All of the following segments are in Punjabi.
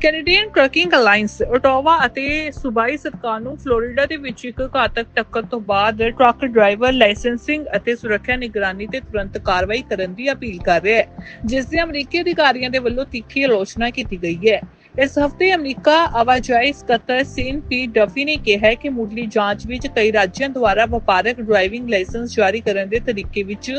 ਕੈਨੇਡੀਅਨ ਟਰੱਕਿੰਗ ਅਲਾਈਅੰਸ ਓਟਾਵਾ ਅਤੇ ਸੂਬਾਈ ਸਰਕਾਰ ਨੂੰ ਫਲੋਰੀਡਾ ਦੇ ਵਿੱਚ ਇੱਕ ਘਾਤਕ ਟੱਕਰ ਤੋਂ ਬਾਅਦ ਟਰੱਕ ਡਰਾਈਵਰ, ਲਾਇਸੈਂਸਿੰਗ ਅਤੇ ਸੁਰੱਖਿਆ ਨਿਗਰਾਨੀ ਤੇ ਤੁਰੰਤ ਕਾਰਵਾਈ ਕਰਨ ਦੀ ਅਪੀਲ ਕਰ ਰਿਹਾ ਹੈ, ਜਿਸ ਦੇ ਅਮਰੀਕੀ ਅਧਿਕਾਰੀਆਂ ਦੇ ਵੱਲੋਂ ਤਿੱਖੀ ਆਲੋਚਨਾ ਕੀਤੀ ਗਈ ਹੈ। ਇਸ ਹਫ਼ਤੇ ਅਮਰੀਕਾ ਆਵਾਜਾਈ ਸਕੱਤਰ ਸੀਨ ਪੀ ਡਫੀ ਨੇ ਕਿਹਾ ਕਿ ਮੁੱਢਲੀ ਜਾਂਚ ਵਿੱਚ ਕਈ ਰਾਜਾਂ ਦੁਆਰਾ ਵਪਾਰਕ ਡਰਾਈਵਿੰਗ ਲਾਇਸੈਂਸ ਜਾਰੀ ਕਰਨ ਦੇ ਤਰੀਕੇ ਵਿੱਚ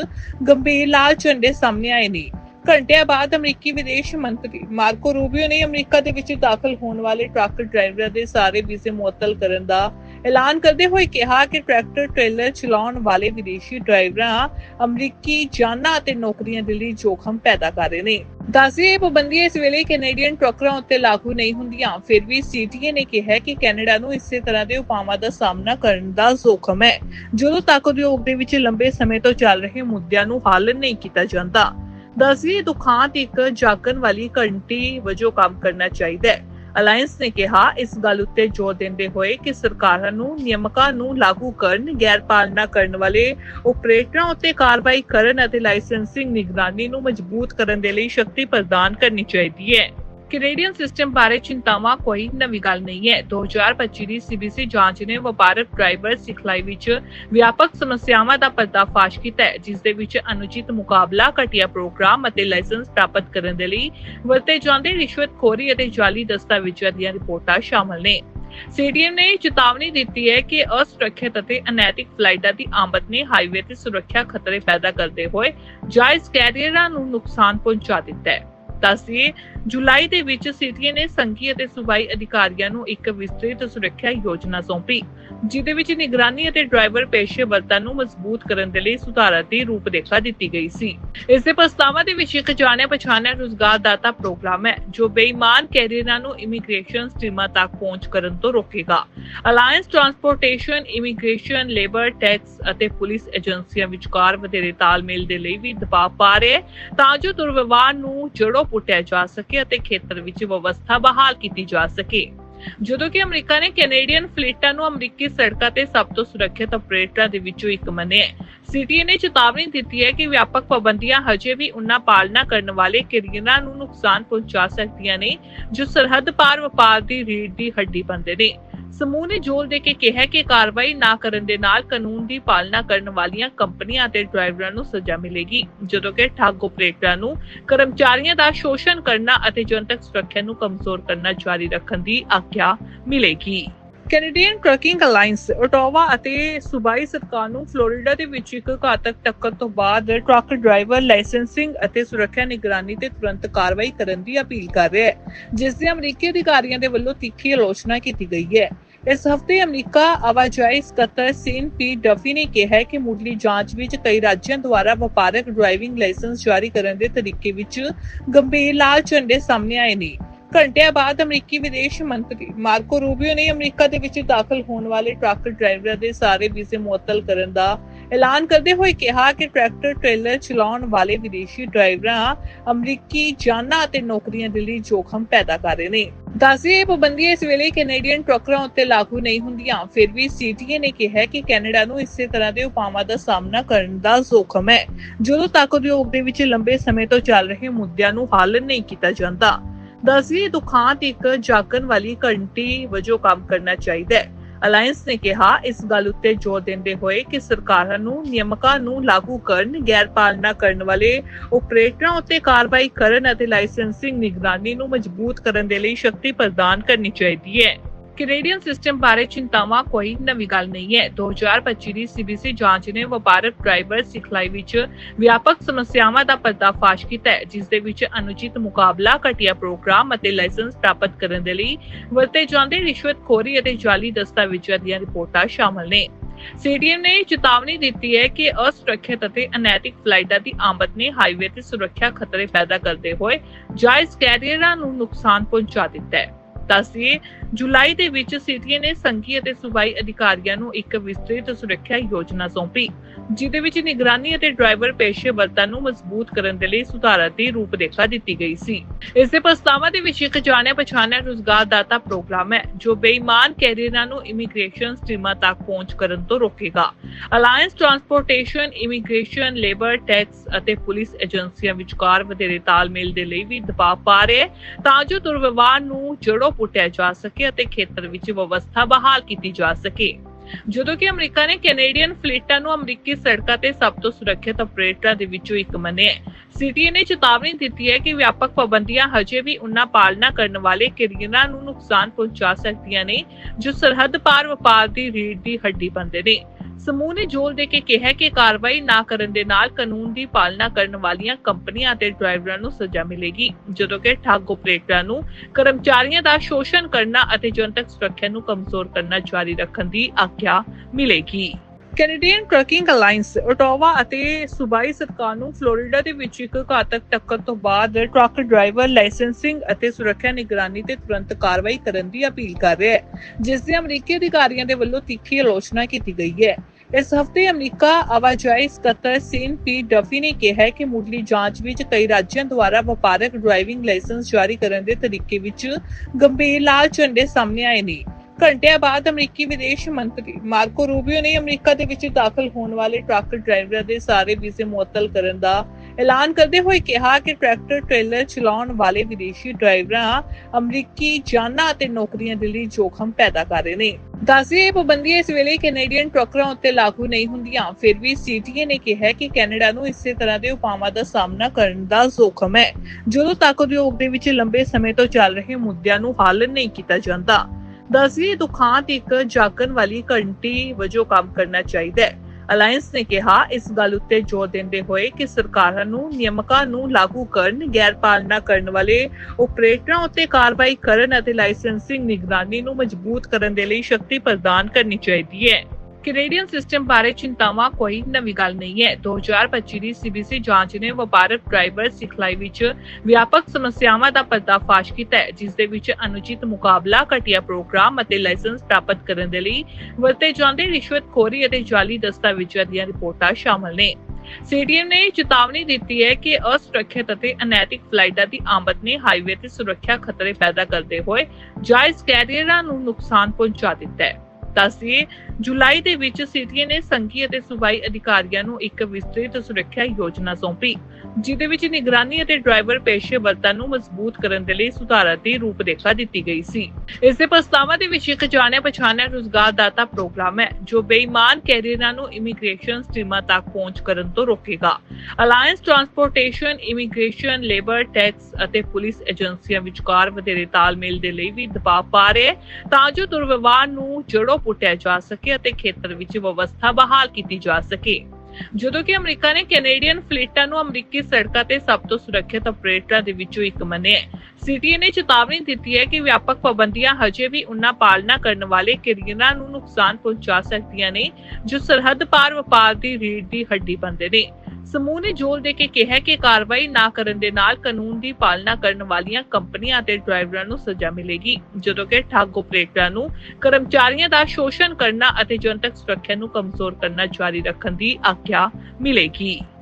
ਗੰਭੀਰ ਲਾਲ ਝੰਡੇ ਸਾਹਮਣੇ ਆਏ ਨੇ। ਘੰਟਿਆਂ ਬਾਅਦ ਅਮਰੀਕੀ ਵਿਦੇਸ਼ ਮੰਤਰੀ ਮਾਰਕੋ ਰੂਬੀਓ ਨੇ ਅਮਰੀਕਾ ਦੇ ਵਿੱਚ ਦਾਖਲ ਹੋਣ ਵਾਲੇ ਟਰੱਕ ਡਰਾਈਵਰਾਂ ਦੇ ਸਾਰੇ ਵੀਜ਼ੇ ਮੁਅੱਤਲ ਕਰਨ ਦਾ ਐਲਾਨ ਕਰਦੇ ਹੋਏ ਕਿਹਾ ਕਿ ਟਰੈਕਟਰ ਟ੍ਰੇਲਰ ਚਲਾਉਣ ਵਾਲੇ ਵਿਦੇਸ਼ੀ ਡਰਾਈਵਰਾਂ ਅਮਰੀਕੀ ਜਾਨਾਂ ਅਤੇ ਨੌਕਰੀਆਂ ਦੇ ਲਈ ਜੋਖਮ ਪੈਦਾ ਕਰ ਰਹੇ ਨੇ। ਦੱਸਿਏ ਪਾਬੰਦੀਆਂ ਇਸ ਵੇਲੇ ਕੈਨੇਡੀਅਨ ਟਰੱਕਰਾਂ ਉੱਤੇ ਲਾਗੂ ਨਹੀਂ ਹੁੰਦੀਆਂ। ਫਿਰ ਵੀ ਸੀਟੀਏ ਨੇ ਕਿਹਾ ਕਿ ਕੈਨੇਡਾ ਨੂੰ ਇਸੇ ਤਰ੍ਹਾਂ ਦੇ ਉਪਾਵਾਂ ਦਾ ਸਾਹਮਣਾ ਕਰਨ ਦਾ ਜ਼ੋਖਮ ਹੈ। ਜਦੋਂ ਤੱਕ ਉਦਯੋਗ ਦੇ ਵਿੱਚ ਲੰਬੇ ਸਮੇਂ ਤੋਂ ਚੱਲ ਰਹੇ ਮੁੱਦਿਆਂ ਨੂੰ ਹੱਲ ਨਹੀਂ ਕੀਤਾ ਜਾਂਦਾ ਦਸਵੀਂ ਦੁਖਾਂਤ ਇੱਕ ਜਾਗਣ ਵਾਲੀ ਘੰਟੀ ਵਜੋਂ ਕੰਮ ਕਰਨਾ ਚਾਹੀਦਾ ਹੈ। ਅਲਾਈਅੰਸ ਨੇ ਕਿਹਾ, ਇਸ ਗੱਲ ਉੱਤੇ ਜ਼ੋਰ ਦਿੰਦੇ ਹੋਏ ਕਿ ਸਰਕਾਰਾਂ ਨੂੰ ਨਿਯਮਕਾਂ ਨੂੰ ਲਾਗੂ ਕਰਨ, ਗੈਰ ਪਾਲਣਾ ਕਰਨ ਵਾਲੇ ਆਪਰੇਟਰਾਂ ਉੱਤੇ ਕਾਰਵਾਈ ਕਰਨ ਅਤੇ ਲਾਇਸੈਂਸਿੰਗ ਨਿਗਰਾਨੀ ਨੂੰ ਮਜ਼ਬੂਤ ਕਰਨ ਦੇ ਲਈ ਸ਼ਕਤੀ ਪ੍ਰਦਾਨ ਕਰਨੀ ਚਾਹੀਦੀ ਹੈ। ਕੈਨੇਡੀਅਨ ਸਿਸਟਮ ਬਾਰੇ ਚਿੰਤਾਵਾਂ ਕੋਈ ਨਵੀਂ ਗੱਲ ਨਹੀਂ ਹੈ। 2025 ਦੀ ਸੀਬੀਸੀ ਜਾਂਚ ਨੇ ਵਪਾਰਕ ਡਰਾਈਵਰ ਸਿਖਲਾਈ ਵਿੱਚ ਵਿਆਪਕ ਸਮੱਸਿਆਵਾਂ ਦਾ ਪਰਦਾਫਾਸ਼ ਕੀਤਾ ਹੈ, ਜਿਸ ਦੇ ਵਿੱਚ ਅਨੁਚਿਤ ਮੁਕਾਬਲਾ, ਘਟੀਆ ਪ੍ਰੋਗਰਾਮ ਅਤੇ ਲਾਇਸੈਂਸ ਪ੍ਰਾਪਤ ਕਰਨ ਦੇ ਲਈ ਵਰਤੇ ਜਾਂਦੇ ਰਿਸ਼ਵਤਖੋਰੀ ਅਤੇ ਜਾਲੀ ਦਸਤਾਵੇਜ਼ਾਂ ਦੀਆਂ ਰਿਪੋਰਟਾਂ ਸ਼ਾਮਲ ਨੇ। ਸੀਡੀਐਮ ਨੇ ਚੇਤਾਵਨੀ ਦਿੱਤੀ ਹੈ ਕਿ ਅਸੁਰੱਖਿਅਤ ਅਤੇ ਅਨੈਤਿਕ ਫਲਾਈਟਾਂ ਦੀ ਆਮਦ ਨੇ ਹਾਈਵੇ ਤੇ ਸੁਰੱਖਿਆ ਖਤਰੇ ਪੈਦਾ ਕਰਦੇ ਹੋਏ ਜਾਇਜ਼ ਕੈਰੀਅਰਾਂ ਨੂੰ ਨੁਕਸਾਨ ਪਹੁੰਚਾ ਦਿੱਤਾ ਹੈ। ਦੱਸਿਏ ਜੁਲਾਈ ਦੇ ਵਿੱਚ ਸੀਟੀਏ ਨੇ ਸੰਘੀ ਅਤੇ ਸੂਬਾਈ ਅਧਿਕਾਰੀਆਂ ਨੂੰ ਇੱਕ ਵਿਸਤ੍ਰਿਤ ਸੁਰੱਖਿਆ ਯੋਜਨਾ ਸੌਂਪੀ, ਜਿਹਦੇ ਵਿੱਚ ਨਿਗਰਾਨੀ ਅਤੇ ਡਰਾਈਵਰ ਪੇਸ਼ੇਵਰਤਾ ਨੂੰ ਮਜ਼ਬੂਤ ਕਰਨ ਦੇ ਲਈ ਸੁਧਾਰਾਂ ਦੀ ਰੂਪਰੇਖਾ ਦਿੱਤੀ ਗਈ ਸੀ। ਇਸ ਦੇ ਪ੍ਰਸਤਾਵਾਂ ਦੇ ਵਿੱਚ ਇੱਕ ਜਾਣਿਆ ਪਛਾਣਿਆ ਰੁਜ਼ਗਾਰਦਾਤਾ ਪ੍ਰੋਗਰਾਮ ਹੈ, ਜੋ ਬੇਈਮਾਨ ਕੈਰੀਅਰਾਂ ਨੂੰ ਇਮੀਗ੍ਰੇਸ਼ਨ ਸਟ੍ਰੀਮਾਂ ਤੱਕ ਪਹੁੰਚ ਕਰਨ ਤੋਂ ਰੋਕੇਗਾ। Alliance transportation immigration labour tax ਅਤੇ ਪੁਲਿਸ ਏਜੰਸੀਆਂ ਵਿਚਕਾਰ ਵਧੇਰੇ ਤਾਲਮੇਲ ਦੇ ਲਈ ਵੀ ਦਬਾਅ ਪਾ ਰਿਹਾ ਹੈ, ਤਾਂ ਜੋ ਦੁਰਵਿਵਹਾਰ ਨੂੰ ਜੜੋਂ ਪੁੱਟਿਆ ਜਾ ਸਕੇ। ਅਤੇ ਖੇਤਰ ਵਿੱਚ ਵਿਵਸਥਾ ਬਹਾਲ ਕੀਤੀ ਜਾ ਸਕੇ। ਜਦੋਂ ਕਿ ਅਮਰੀਕਾ ਨੇ ਕੈਨੇਡੀਅਨ ਫਲੀਟਾਂ ਨੂੰ ਅਮਰੀਕੀ ਸੜਕਾਂ ਤੇ ਸਭ ਤੋਂ ਸੁਰੱਖਿਅਤ ਆਪਰੇਟਰਾਂ ਦੇ ਵਿੱਚੋਂ ਇੱਕ ਮੰਨਿਆ ਹੈ। ਸੀਟੀਏ ਨੇ ਚੇਤਾਵਨੀ ਦਿੱਤੀ ਹੈ ਕਿ ਵਿਆਪਕ ਪਾਬੰਦੀਆਂ ਹਜੇ ਵੀ ਉਨ੍ਹਾਂ ਪਾਲਣਾ ਕਰਨ ਵਾਲੇ ਕੈਰੀਅਰਾਂ ਨੂੰ ਨੁਕਸਾਨ ਪਹੁੰਚਾ ਸਕਦੀਆਂ ਨੇ, ਜੋ ਸਰਹੱਦ ਪਾਰ ਵਪਾਰ ਦੀ ਰੀੜ ਦੀ ਹੱਡੀ ਬਣਦੇ ਨੇ। ਸਮੂਹ ਨੇ ਜ਼ੋਰ ਦੇ ਕੇ ਕਿਹਾ ਕਿ ਕਾਰਵਾਈ ਨਾ ਕਰਨ ਦੇ ਨਾਲ ਕਾਨੂੰਨ ਦੀ ਪਾਲਣਾ ਕਰਨ ਵਾਲੀਆਂ ਕੰਪਨੀਆਂ ਅਤੇ ਡਰਾਈਵਰਾਂ ਨੂੰ ਸਜ਼ਾ ਮਿਲੇਗੀ। ਜਦੋਂ ਕਿ ਠੱਗ ਆਪਰੇਟਰਾਂ ਨੂੰ ਕਰਮਚਾਰੀਆਂ ਦਾ ਸ਼ੋਸ਼ਣ ਕਰਨਾ ਅਤੇ ਜਨਤਕ ਸੁਰੱਖਿਆ ਨੂੰ ਕਮਜ਼ੋਰ ਕਰਨਾ ਜਾਰੀ ਰੱਖਣ ਦੀ ਆਗਿਆ ਮਿਲੇਗੀ। ਕੈਨੇਡੀਅਨ ਟਰੱਕਿੰਗ ਅਲਾਈਅੰਸ ਓਟਾਵਾ ਅਤੇ ਸੂਬਾਈ ਸਰਕਾਰ ਨੂੰ ਫਲੋਰੀਡਾ ਦੇ ਵਿੱਚ ਇੱਕ ਘਾਤਕ ਟੱਕਰ ਤੋਂ ਬਾਅਦ ਟਰੱਕ ਡਰਾਈਵਰ, ਲਾਇਸੈਂਸਿੰਗ ਅਤੇ ਸੁਰੱਖਿਆ ਨਿਗਰਾਨੀ ਤੇ ਤੁਰੰਤ ਕਾਰਵਾਈ ਕਰਨ ਦੀ ਅਪੀਲ ਕਰ ਰਿਹਾ ਹੈ, ਜਿਸ ਦੀ ਅਮਰੀਕੀ ਅਧਿਕਾਰੀਆਂ ਦੇ ਵੱਲੋਂ ਤਿੱਖੀ ਆਲੋਚਨਾ ਕੀਤੀ ਗਈ ਹੈ। ਇਸ ਹਫ਼ਤੇ ਅਮਰੀਕਾ ਆਵਾਜਾਈ ਸਕੱਤਰ ਸੀਨ ਪੀ ਡਫੀ ਨੇ ਕਿਹਾ ਕਿ ਮੁੱਢਲੀ ਜਾਂਚ ਵਿੱਚ ਕਈ ਰਾਜਾਂ ਦੁਆਰਾ ਵਪਾਰਕ ਡਰਾਈਵਿੰਗ ਲਾਇਸੈਂਸ ਜਾਰੀ ਕਰਨ ਦੇ ਤਰੀਕੇ ਵਿੱਚ ਗੰਭੀਰ ਲਾਲ ਝੰਡੇ ਸਾਹਮਣੇ ਆਏ ਨੇ। ਘੰਟਿਆਂ ਬਾਅਦ ਅਮਰੀਕੀ ਵਿਦੇਸ਼ ਮੰਤਰੀ ਮਾਰਕੋ ਰੂਬੀਓ ਨੇ ਅਮਰੀਕਾ ਦੇ ਵਿੱਚ ਦਾਖਲ ਹੋਣ ਵਾਲੇ ਟਰੱਕ ਡਰਾਈਵਰਾਂ ਦੇ ਸਾਰੇ ਵੀਜ਼ੇ ਮੁਅੱਤਲ ਕਰਨ ਦਾ ਐਲਾਨ ਕਰਦੇ ਹੋਏ ਕਿਹਾ ਕਿ ਟਰੈਕਟਰ, ਟ੍ਰੇਲਰ ਚਲਾਉਣ ਵਾਲੇ ਵਿਦੇਸ਼ੀ ਡਰਾਈਵਰਾਂ ਅਮਰੀਕੀ ਜਾਨਾਂ ਅਤੇ ਨੌਕਰੀਆਂ ਦੇ ਲਈ ਜੋਖਮ ਪੈਦਾ ਕਰ ਰਹੇ ਨੇ। ਦੱਸਿਏ ਇਹ ਪਾਬੰਦੀਆਂ ਇਸ ਵੇਲੇ ਕੈਨੇਡੀਅਨ ਟਰੱਕਰਾਂ ਉੱਤੇ ਲਾਗੂ ਨਹੀਂ ਹੁੰਦੀਆਂ। ਫਿਰ ਵੀ ਸੀਟੀਏ ਨੇ ਕਿਹਾ ਕਿ ਕੈਨੇਡਾ ਨੂੰ ਇਸੇ ਤਰ੍ਹਾਂ ਦੇ ਉਪਾਵਾਂ ਦਾ ਸਾਹਮਣਾ ਕਰਨ ਦਾ ਜ਼ੋਖਮ ਹੈ। ਜਦੋਂ ਤੱਕ ਉਦਯੋਗ ਦੇ ਵਿੱਚ ਲੰਬੇ ਸਮੇਂ ਤੋਂ ਚੱਲ ਰਹੇ ਮੁੱਦਿਆਂ ਨੂੰ ਹੱਲ ਨਹੀਂ ਕੀਤਾ ਜਾਂਦਾ ਦਸਵੀਂ ਦੁਖਾਂਤ ਇੱਕ ਜਾਗਣ ਵਾਲੀ ਘੰਟੀ ਵਜੋਂ ਕੰਮ ਕਰਨਾ ਚਾਹੀਦਾ ਹੈ। ਅਲਾਈਅੰਸ ਨੇ ਕਿਹਾ, ਇਸ ਗੱਲ ਉੱਤੇ ਜ਼ੋਰ ਦਿੰਦੇ ਹੋਏ ਕਿ ਸਰਕਾਰਾਂ ਨੂੰ, ਨਿਯਮਕਾਂ ਨੂੰ ਲਾਗੂ ਕਰਨ, ਗੈਰ ਪਾਲਣਾ ਕਰਨ ਵਾਲੇ ਆਪਰੇਟਰਾਂ ਉੱਤੇ ਕਾਰਵਾਈ ਕਰਨ ਅਤੇ ਲਾਇਸੈਂਸਿੰਗ ਨਿਗਰਾਨੀ ਨੂੰ ਮਜ਼ਬੂਤ ਕਰਨ ਦੇ ਲਈ ਸ਼ਕਤੀ ਪ੍ਰਦਾਨ ਕਰਨੀ ਚਾਹੀਦੀ ਹੈ। ਕੈਨੇਡੀਅਨ ਸਿਸਟਮ ਬਾਰੇ ਚਿੰਤਾਵਾਂ ਕੋਈ ਨਵੀਂ ਗੱਲ ਨਹੀਂ ਹੈ। 2025 ਦੀ ਸੀਬੀਸੀ ਜਾਂਚ ਨੇ ਵਪਾਰਕ ਡਰਾਈਵਰ ਸਿਖਲਾਈ ਵਿੱਚ ਵਿਆਪਕ ਸਮੱਸਿਆਵਾਂ ਦਾ ਪਰਦਾਫਾਸ਼ ਕੀਤਾ ਹੈ, ਜਿਸ ਦੇ ਵਿੱਚ ਅਨੁਚਿਤ ਮੁਕਾਬਲਾ, ਘਟੀਆ ਪ੍ਰੋਗਰਾਮ ਅਤੇ ਲਾਇਸੈਂਸ ਪ੍ਰਾਪਤ ਕਰਨ ਦੇ ਲਈ ਵਰਤੇ ਜਾਂਦੇ ਰਿਸ਼ਵਤਖੋਰੀ ਅਤੇ ਜਾਲੀ ਦਸਤਾਵੇਜ਼ਾਂ ਦੀਆਂ ਰਿਪੋਰਟਾਂ ਸ਼ਾਮਲ ਨੇ। ਸੀਡੀਐਮ ਨੇ ਚੇਤਾਵਨੀ ਦਿੱਤੀ ਹੈ ਕਿ ਅਸੁਰੱਖਿਅਤ ਅਤੇ ਅਨੈਤਿਕ ਫਲਾਈਟਾਂ ਦੀ ਆਮਦ ਨੇ ਹਾਈਵੇ ਤੇ ਸੁਰੱਖਿਆ ਖਤਰੇ ਪੈਦਾ ਕਰਦੇ ਹੋਏ ਜਾਇਜ਼ ਕੈਰੀਅਰਾਂ ਨੂੰ ਨੁਕਸਾਨ ਪਹੁੰਚਾ ਦਿੱਤਾ ਹੈ। ਦੱਸਿਏ ਜੁਲਾਈ ਦੇ ਵਿੱਚ ਸੀਟੀਏ ਨੇ ਸੰਘੀ ਅਤੇ ਸੂਬਾਈ ਅਧਿਕਾਰੀਆਂ ਨੂੰ ਇੱਕ ਵਿਸਤ੍ਰਿਤ ਸੁਰੱਖਿਆ ਯੋਜਨਾ ਸੌਂਪੀ, ਜਿਹਦੇ ਵਿੱਚ ਨਿਗਰਾਨੀ ਅਤੇ ਡਰਾਈਵਰ ਪੇਸ਼ੇਵਰਤਾ ਨੂੰ ਮਜ਼ਬੂਤ ਕਰਨ ਦੇ ਲਈ ਸੁਧਾਰਾਂ ਦੀ ਰੂਪਰੇਖਾ ਦਿੱਤੀ ਗਈ ਸੀ। ਇਸ ਦੇ ਪ੍ਰਸਤਾਵਾਂ ਦੇ ਵਿੱਚ ਇੱਕ ਜਾਣਿਆ ਪਛਾਣਿਆ ਰੁਜ਼ਗਾਰਦਾਤਾ ਪ੍ਰੋਗਰਾਮ ਹੈ, ਜੋ ਬੇਈਮਾਨ ਕੈਰੀਅਰਾਂ ਨੂੰ ਇਮੀਗ੍ਰੇਸ਼ਨ ਸਟ੍ਰੀਮਾਂ ਤੱਕ ਪਹੁੰਚ ਕਰਨ ਤੋਂ ਰੋਕੇਗਾ। Alliance transportation immigration labour tax ਅਤੇ ਪੁਲਿਸ ਏਜੰਸੀਆਂ ਵਿਚਕਾਰ ਵਧੇਰੇ ਤਾਲਮੇਲ ਦੇ ਲਈ ਵੀ ਦਬਾਅ ਪਾ ਰਿਹਾ ਹੈ, ਤਾਂ ਜੋ ਦੁਰਵਿਵਹਾਰ ਨੂੰ ਜੜੋਂ ਪੁੱਟਿਆ ਜਾ ਸਕੇ ਅਤੇ ਖੇਤਰ ਵਿੱਚ ਵਿਵਸਥਾ ਬਹਾਲ ਕੀਤੀ ਜਾ ਸਕੇ। ਜਦੋਂ ਕਿ ਅਮਰੀਕਾ ਨੇ ਕੈਨੇਡੀਅਨ ਫਲੀਟਾਂ ਨੂੰ ਅਮਰੀਕੀ ਸੜਕਾਂ ਤੇ ਸਭ ਤੋਂ ਸੁਰੱਖਿਅਤ ਆਪਰੇਟਰਾਂ ਦੇ ਵਿੱਚੋਂ ਇੱਕ ਮੰਨਿਆ ਹੈ। ਸੀਟੀਏ ਨੇ ਚੇਤਾਵਨੀ ਦਿੱਤੀ ਹੈ ਕਿ ਵਿਆਪਕ ਪਾਬੰਦੀਆਂ ਹਜੇ ਵੀ ਉਨ੍ਹਾਂ ਪਾਲਣਾ ਕਰਨ ਵਾਲੇ ਕੈਰੀਅਰਾਂ ਨੂੰ ਨੁਕਸਾਨ ਪਹੁੰਚਾ ਸਕਦੀਆਂ ਨੇ, ਜੋ ਸਰਹੱਦ ਪਾਰ ਵਪਾਰ ਦੀ ਰੀੜ ਦੀ ਹੱਡੀ ਬਣਦੇ ਨੇ। ਸਮੂਹ ਨੇ ਜ਼ੋਰ ਦੇ ਕੇ ਕਿਹਾ ਕਿ ਕਾਰਵਾਈ ਨਾ ਕਰਨ ਦੇ ਨਾਲ ਕਾਨੂੰਨ ਦੀ ਪਾਲਣਾ ਕਰਨ ਵਾਲੀਆਂ ਕੰਪਨੀਆਂ ਅਤੇ ਡਰਾਈਵਰਾਂ ਨੂੰ ਸਜ਼ਾ ਮਿਲੇਗੀ। ਜਦੋਂ ਕਿ ਠੱਗ ਆਪਰੇਟਰਾਂ ਨੂੰ ਕਰਮਚਾਰੀਆਂ ਦਾ ਸ਼ੋਸ਼ਣ ਕਰਨਾ ਅਤੇ ਜਨਤਕ ਸੁਰੱਖਿਆ ਨੂੰ ਕਮਜ਼ੋਰ ਕਰਨਾ ਜਾਰੀ ਰੱਖਣ ਦੀ ਆਗਿਆ ਮਿਲੇਗੀ। ਕੈਨੇਡੀਅਨ ਟਰੱਕਿੰਗ ਅਲਾਈਅੰਸ ਓਟਾਵਾ ਅਤੇ ਸੂਬਾਈ ਸਰਕਾਰ ਨੂੰ ਫਲੋਰੀਡਾ ਦੇ ਵਿੱਚ ਇੱਕ ਘਾਤਕ ਟੱਕਰ ਤੋਂ ਬਾਅਦ ਟਰੱਕ ਡਰਾਈਵਰ, ਲਾਇਸੈਂਸਿੰਗ ਅਤੇ ਸੁਰੱਖਿਆ ਨਿਗਰਾਨੀ ਤੇ ਤੁਰੰਤ ਕਾਰਵਾਈ ਕਰਨ ਦੀ ਅਪੀਲ ਕਰ ਰਿਹਾ ਹੈ, ਜਿਸ ਦੀ ਅਮਰੀਕੀ ਅਧਿਕਾਰੀਆਂ ਦੇ ਵੱਲੋਂ ਤਿੱਖੀ ਆਲੋਚਨਾ ਕੀਤੀ ਗਈ ਹੈ। ਇਸ ਹਫ਼ਤੇ ਅਮਰੀਕਾ ਆਵਾਜਾਈ ਸਕੱਤਰ ਸੀਨ ਪੀ ਡਫੀ ਨੇ ਕਿਹਾ ਕਿ ਮੁੱਢਲੀ ਜਾਂਚ ਵਿੱਚ ਕਈ ਰਾਜਾਂ ਦੁਆਰਾ ਵਪਾਰਕ ਡਰਾਈਵਿੰਗ ਲਾਇਸੈਂਸ ਜਾਰੀ ਕਰਨ ਦੇ ਤਰੀਕੇ ਵਿੱਚ ਗੰਭੀਰ ਲਾਲ ਝੰਡੇ ਸਾਹਮਣੇ ਆਏ ਨੇ। ਘੰਟਿਆਂ ਬਾਅਦ ਅਮਰੀਕੀ ਵਿਦੇਸ਼ ਮੰਤਰੀ ਮਾਰਕੋ ਰੂਬੀਓ ਨੇ ਅਮਰੀਕਾ ਦੇ ਵਿੱਚ ਦਾਖਲ ਹੋਣ ਵਾਲੇ ਟਰੱਕ ਡਰਾਈਵਰਾਂ ਦੇ ਸਾਰੇ ਵੀਜ਼ੇ ਮੁਅੱਤਲ ਕਰਨ ਦਾ ਐਲਾਨ ਕਰਦੇ ਹੋਏ ਕਿਹਾ ਕਿ ਟਰੈਕਟਰ, ਟ੍ਰੇਲਰ ਚਲਾਉਣ ਵਾਲੇ ਵਿਦੇਸ਼ੀ ਡਰਾਈਵਰਾਂ ਅਮਰੀਕੀ ਜਾਨਾਂ ਅਤੇ ਨੌਕਰੀਆਂ ਦੇ ਲਈ ਜੋਖਮ ਪੈਦਾ ਕਰ ਰਹੇ ਨੇ। ਦੱਸਿਏ ਪਾਬੰਦੀਆਂ ਇਸ ਵੇਲੇ ਕੈਨੇਡੀਅਨ ਟਰੱਕਰਾਂ ਉੱਤੇ ਲਾਗੂ ਨਹੀਂ ਹੁੰਦੀਆਂ। ਫਿਰ ਵੀ ਸੀਟੀਏ ਨੇ ਕਿਹਾ ਕਿ ਕੈਨੇਡਾ ਨੂੰ ਇਸੇ ਤਰ੍ਹਾਂ ਦੇ ਉਪਾਵਾਂ ਦਾ ਸਾਹਮਣਾ ਕਰਨ ਦਾ ਜ਼ੋਖਮ ਹੈ। ਜਦੋਂ ਤੱਕ ਉਦਯੋਗ ਦੇ ਵਿੱਚ ਲੰਬੇ ਸਮੇਂ ਤੋਂ ਚੱਲ ਰਹੇ ਮੁੱਦਿਆਂ ਨੂੰ ਹੱਲ ਨਹੀਂ ਕੀਤਾ ਜਾਂਦਾ ਦਸਵੀਂ ਦੁਖਾਂਤ ਇੱਕ ਜਾਗਣ ਵਾਲੀ ਘੰਟੀ ਵਜੋਂ ਕੰਮ ਕਰਨਾ ਚਾਹੀਦਾ ਹੈ। ਅਲਾਈਅੰਸ ਨੇ ਕਿਹਾ, ਇਸ ਗੱਲ ਉੱਤੇ ਜ਼ੋਰ ਦਿੰਦੇ ਹੋਏ ਕਿ ਸਰਕਾਰਾਂ ਨੂੰ, ਨਿਯਮਕਾਂ ਨੂੰ ਲਾਗੂ ਕਰਨ, ਗੈਰ ਪਾਲਣਾ ਕਰਨ ਵਾਲੇ ਆਪਰੇਟਰਾਂ ਉੱਤੇ ਕਾਰਵਾਈ ਕਰਨ ਅਤੇ ਲਾਇਸੈਂਸਿੰਗ ਨਿਗਰਾਨੀ ਨੂੰ ਮਜ਼ਬੂਤ ਕਰਨ ਦੇ ਲਈ ਸ਼ਕਤੀ ਪ੍ਰਦਾਨ ਕਰਨੀ ਚਾਹੀਦੀ ਹੈ। ਕੈਨੇਡੀਅਨ ਸਿਸਟਮ ਬਾਰੇ ਚਿੰਤਾਵਾਂ ਕੋਈ ਨਵੀਂ ਗੱਲ ਨਹੀਂ ਹੈ। 2025 ਦੀ ਸੀਬੀਸੀ ਜਾਂਚ ਨੇ ਵਪਾਰਕ ਡਰਾਈਵਰ ਸਿਖਲਾਈ ਵਿੱਚ ਵਿਆਪਕ ਸਮੱਸਿਆਵਾਂ ਦਾ ਪਰਦਾਫਾਸ਼ ਕੀਤਾ ਹੈ, ਜਿਸ ਦੇ ਵਿੱਚ ਅਨੁਚਿਤ ਮੁਕਾਬਲਾ, ਘਟੀਆ ਪ੍ਰੋਗਰਾਮ ਅਤੇ ਲਾਇਸੈਂਸ ਪ੍ਰਾਪਤ ਕਰਨ ਦੇ ਲਈ ਵਰਤੇ ਜਾਂਦੇ ਰਿਸ਼ਵਤਖੋਰੀ ਅਤੇ ਜਾਲੀ ਦਸਤਾਵੇਜ਼ਾਂ ਦੀਆਂ ਰਿਪੋਰਟਾਂ ਸ਼ਾਮਲ ਨੇ। ਸੀਡੀਐਮ ਨੇ ਚੇਤਾਵਨੀ ਦਿੱਤੀ ਹੈ ਕਿ ਅਸੁਰੱਖਿਅਤ ਅਤੇ ਅਨੈਤਿਕ ਫਲਾਈਟਾਂ ਦੀ ਆਮਦ ਨੇ ਹਾਈਵੇ ਤੇ ਸੁਰੱਖਿਆ ਖਤਰੇ ਪੈਦਾ ਕਰਦੇ ਹੋਏ ਜਾਇਜ਼ ਕੈਰੀਅਰਾਂ ਨੂੰ ਨੁਕਸਾਨ ਪਹੁੰਚਾ ਦਿੱਤਾ ਹੈ। ਦੱਸਿਏ ਜੁਲਾਈ ਦੇ ਵਿੱਚ ਸੀਟੀਏ ਨੇ ਸੰਘੀ ਅਤੇ ਸੂਬਾਈ ਅਧਿਕਾਰੀਆਂ ਨੂੰ ਇੱਕ ਵਿਸਤ੍ਰਿਤ ਸੁਰੱਖਿਆ ਯੋਜਨਾ ਸੌਂਪੀ, ਜਿਹਦੇ ਵਿੱਚ ਨਿਗਰਾਨੀ ਅਤੇ ਡਰਾਈਵਰ ਪੇਸ਼ੇਵਰਤਾ ਨੂੰ ਮਜ਼ਬੂਤ ਕਰਨ ਦੇ ਲਈ ਸੁਧਾਰਾਂ ਦੀ ਰੂਪਰੇਖਾ ਦਿੱਤੀ ਗਈ ਸੀ। ਇਸ ਦੇ ਪ੍ਰਸਤਾਵਾਂ ਦੇ ਵਿੱਚ ਇੱਕ ਜਾਣਿਆ ਪਛਾਣਿਆ ਰੁਜ਼ਗਾਰਦਾਤਾ ਪ੍ਰੋਗਰਾਮ ਹੈ, ਜੋ ਬੇਈਮਾਨ ਕੈਰੀਅਰਾਂ ਨੂੰ ਇਮੀਗ੍ਰੇਸ਼ਨ ਸਟ੍ਰੀਮਾਂ ਤੱਕ ਪਹੁੰਚ ਕਰਨ ਤੋਂ ਰੋਕੇਗਾ। Alliance transportation immigration labour tax ਅਤੇ ਪੁਲਿਸ ਏਜੰਸੀਆਂ ਵਿਚਕਾਰ ਵਧੇਰੇ ਤਾਲਮੇਲ ਦੇ ਲਈ ਵੀ ਦਬਾਅ ਪਾ ਰਿਹਾ ਹੈ, ਤਾਂ ਜੋ ਦੁਰਵਿਵਹਾਰ ਨੂੰ ਜੜੋਂ ਪੁੱਟਿਆ ਜਾ ਸਕੇ। ਅਤੇ ਖੇਤਰ ਵਿੱਚ ਵਿਵਸਥਾ ਬਹਾਲ ਕੀਤੀ ਜਾ ਸਕੇ। ਜਦੋਂ ਕਿ ਅਮਰੀਕਾ ਨੇ ਕੈਨੇਡੀਅਨ ਫਲੀਟਾਂ ਨੂੰ ਅਮਰੀਕੀ ਸੜਕਾਂ ਤੇ ਸਭ ਤੋਂ ਸੁਰੱਖਿਅਤ ਆਪਰੇਟਰਾਂ ਦੇ ਵਿੱਚੋਂ ਇੱਕ ਮੰਨਿਆ ਹੈ। ਸੀਟੀਏ ਨੇ ਚੇਤਾਵਨੀ ਦਿੱਤੀ ਹੈ ਕਿ ਵਿਆਪਕ ਪਾਬੰਦੀਆਂ ਹਜੇ ਵੀ ਉਨ੍ਹਾਂ ਪਾਲਣਾ ਕਰਨ ਵਾਲੇ ਕੈਰੀਅਰਾਂ ਨੂੰ ਨੁਕਸਾਨ ਪਹੁੰਚਾ ਸਕਦੀਆਂ ਨੇ, ਜੋ ਸਰਹੱਦ ਪਾਰ ਵਪਾਰ ਦੀ ਰੀੜ ਦੀ ਹੱਡੀ ਬਣਦੇ ਨੇ। ਸਮੂਹ ਨੇ ਜ਼ੋਰ ਦੇ ਕੇ ਕਿਹਾ ਕਿ ਕਾਰਵਾਈ ਨਾ ਕਰਨ ਦੇ ਨਾਲ ਕਾਨੂੰਨ ਦੀ ਪਾਲਣਾ ਕਰਨ ਵਾਲੀਆਂ ਕੰਪਨੀਆਂ ਅਤੇ ਡਰਾਈਵਰਾਂ ਨੂੰ ਸਜ਼ਾ ਮਿਲੇਗੀ। ਜਦੋਂ ਕਿ ਠੱਗ ਆਪਰੇਟਰਾਂ ਨੂੰ ਕਰਮਚਾਰੀਆਂ ਦਾ ਸ਼ੋਸ਼ਣ ਕਰਨਾ ਅਤੇ ਜਨਤਕ ਸੁਰੱਖਿਆ ਨੂੰ ਕਮਜ਼ੋਰ ਕਰਨਾ ਜਾਰੀ ਰੱਖਣ ਦੀ ਆਗਿਆ ਮਿਲੇਗੀ।